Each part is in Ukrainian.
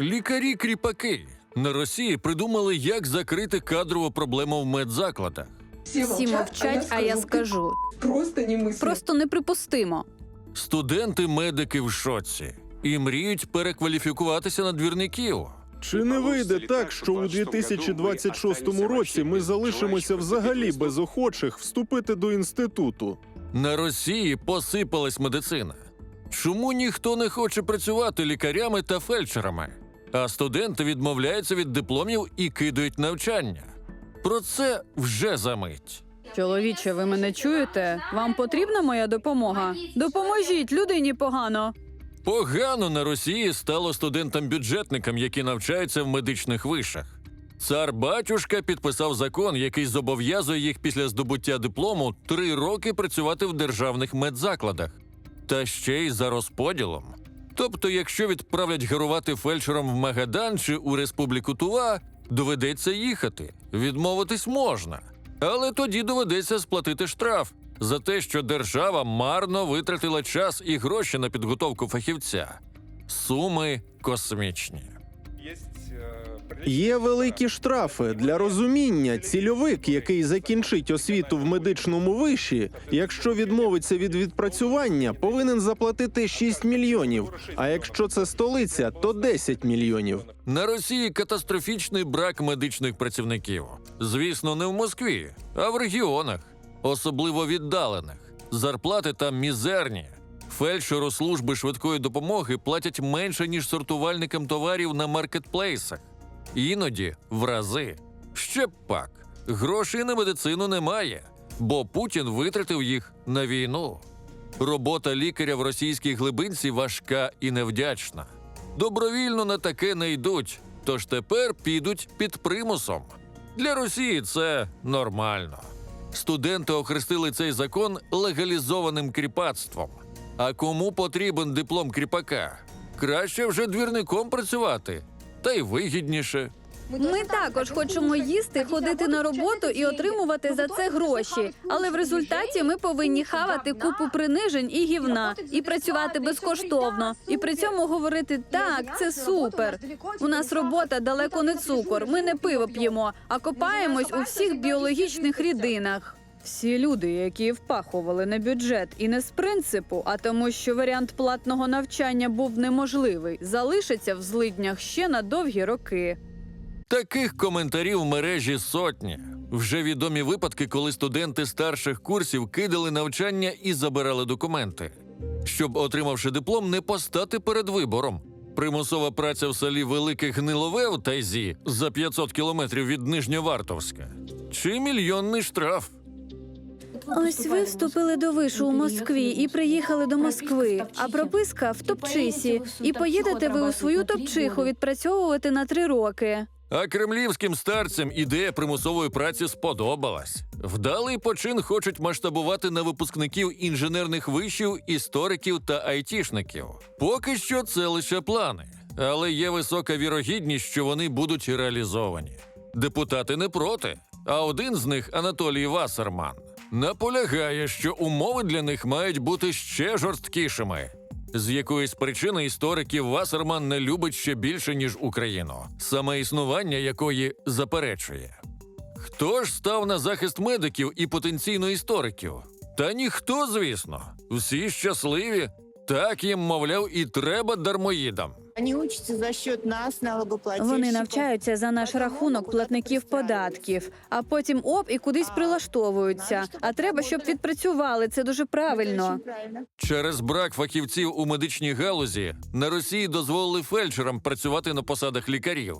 Лікарі кріпаки на Росії придумали, як закрити кадрову проблему в медзакладах. Всі мовчать, а я скажу. Просто не мысли. Просто неприпустимо. Студенти-медики в шоці і мріють перекваліфікуватися на двірників. Чи не вийде так, що у 2026 році ми залишимося взагалі без охочих вступити до інституту? На Росії посипалась медицина. Чому ніхто не хоче працювати лікарями та фельдшерами? А студенти відмовляються від дипломів і кидають навчання. Про це вже за мить. Чоловіче, ви мене чуєте? Вам потрібна моя допомога? Допоможіть людині погано. Погано на Росії стало студентам-бюджетникам, які навчаються в медичних вишах. Цар батюшка підписав закон, який зобов'язує їх після здобуття диплому три роки працювати в державних медзакладах, та ще й за розподілом. Тобто, якщо відправлять герувати фельдшером в Магадан чи у Республіку Тува, доведеться їхати. Відмовитись можна. Але тоді доведеться сплатити штраф за те, що держава марно витратила час і гроші на підготовку фахівця. Суми космічні. Є великі штрафи для розуміння. Цільовик, який закінчить освіту в медичному виші, якщо відмовиться від відпрацювання, повинен заплатити 6 мільйонів. А якщо це столиця, то 10 мільйонів. На Росії катастрофічний брак медичних працівників. Звісно, не в Москві, а в регіонах, особливо віддалених. Зарплати там мізерні. Фельдшеру служби швидкої допомоги платять менше, ніж сортувальникам товарів на маркетплейсах. Іноді в рази. Ще б пак. Грошей на медицину немає, бо Путін витратив їх на війну. Робота лікаря в російській глибинці важка і невдячна. Добровільно на таке не йдуть, тож тепер підуть під примусом. Для Росії це нормально. Студенти охрестили цей закон легалізованим кріпацтвом. А кому потрібен диплом кріпака? Краще вже двірником працювати, та й вигідніше. Ми також хочемо їсти, ходити на роботу і отримувати за це гроші. Але в результаті ми повинні хавати купу принижень і гівна, і працювати безкоштовно. І при цьому говорити так, це супер. У нас робота далеко не цукор. Ми не пиво п'ємо, а копаємось у всіх біологічних рідинах. Всі люди, які впахували на бюджет і не з принципу, а тому, що варіант платного навчання був неможливий, залишаться в злиднях ще на довгі роки. Таких коментарів в мережі сотні. Вже відомі випадки, коли студенти старших курсів кидали навчання і забирали документи, щоб, отримавши диплом, не постати перед вибором. Примусова праця в селі Велике Гнилове у Тайзі за 500 кілометрів від Нижньовартовська. Чи мільйонний штраф. Ось ви вступили до вишу у Москві і приїхали до Москви. А прописка в Топчисі. І поїдете ви у свою топчиху відпрацьовувати на три роки. А кремлівським старцям ідея примусової праці сподобалась. Вдалий почин хочуть масштабувати на випускників інженерних вишів, істориків та айтішників. Поки що це лише плани, але є висока вірогідність, що вони будуть реалізовані. Депутати не проти, а один з них, Анатолій Вассерман, наполягає, що умови для них мають бути ще жорсткішими. З якоїсь причини істориків Вассерман не любить ще більше, ніж Україну, саме існування якої заперечує. Хто ж став на захист медиків і потенційно істориків? Та ніхто, звісно. Всі щасливі. Так їм, мовляв, і треба дармоїдам. Они учатся за счет нас, налогоплательщиков. Вони навчаються за наш рахунок платників податків, а потім оп і кудись прилаштовуються. А треба, щоб відпрацювали. Це дуже правильно. правильно. Через брак фахівців у медичній галузі на Росії дозволили фельдшерам працювати на посадах лікарів.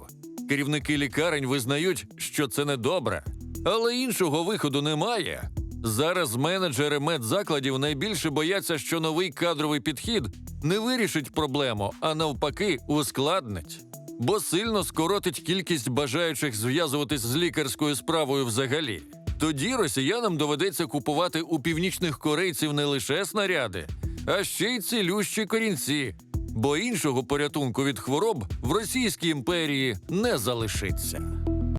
Керівники лікарень визнають, що це недобре, але іншого виходу немає. Зараз менеджери медзакладів найбільше бояться, що новий кадровий підхід не вирішить проблему, а навпаки, ускладнить. Бо сильно скоротить кількість бажаючих зв'язуватись з лікарською справою взагалі. Тоді росіянам доведеться купувати у північних корейців не лише снаряди, а ще й цілющі корінці, бо іншого порятунку від хвороб в Російській імперії не залишиться.